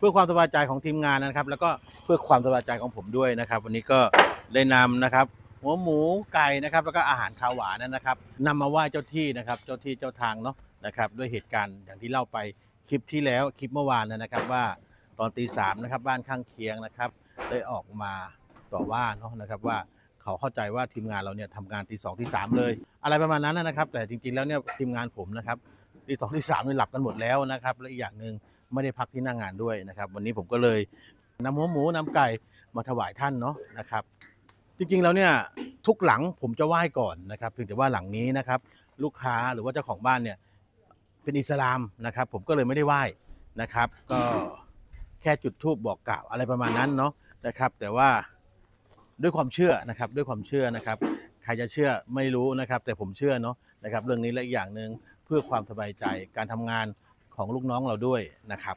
เพื่อความสบายใจของทีมงานนะครับ แล้วก็เพื่อความสบายใจของผมด้วยนะครับ วันนี้ก็ได้นำนะครับ หัวหมูไก่นะครับ แล้วก็อาหารคาวหวานนะครับนำมาไหว้เจ้าที่นะครับ เจ้าที่เจ้าทางเนาะนะครับ ด้วยเหตุการณ์อย่างที่เล่าไปคลิปที่แล้วคลิปเมื่อวานนะครับว่าตอนตีสามนะครับบ้านข้างเคียงนะครับ ได้ออกมาต่อว่าเนาะนะครับว่าเขาเข้าใจว่าทีมงานเราเนี่ยทำงานตีสองตีสามเลย อะไรประมาณนั้นนะครับ แต่จริงๆแล้วเนี่ยทีมงานผมนะครับตีสองตีสามเนี่ยหลับกันหมดแล้วนะครับ และอีกอย่างหนึ่ง ไม่ได้พักที่หน้างงานด้วยนะครับ วันนี้ผมก็เลยนำหัวหมูนำไก่มาถวายท่านเนาะนะครับ จริงๆแล้วเนี่ยทุกหลังผมจะไหว้ก่อนนะครับเพียงแต่ว่าหลังนี้นะครับ ลูกค้าหรือว่าเจ้าของบ้านเนี่ยเป็นอิสลามนะครับ ผมก็เลยไม่ได้ไหว้นะครับ ก็แค่จุดธูปบอกกล่าวอะไรประมาณนั้นเนาะนะครับ แต่ว่าด้วยความเชื่อนะครับ ด้วยความเชื่อนะครับ ใครจะเชื่อไม่รู้นะครับ แต่ผมเชื่อเนาะนะครับ เรื่องนี้และอีกอย่างหนึ่งเพื่อความสบายใจการทำงาน ของลูกน้องเราด้วยนะครับ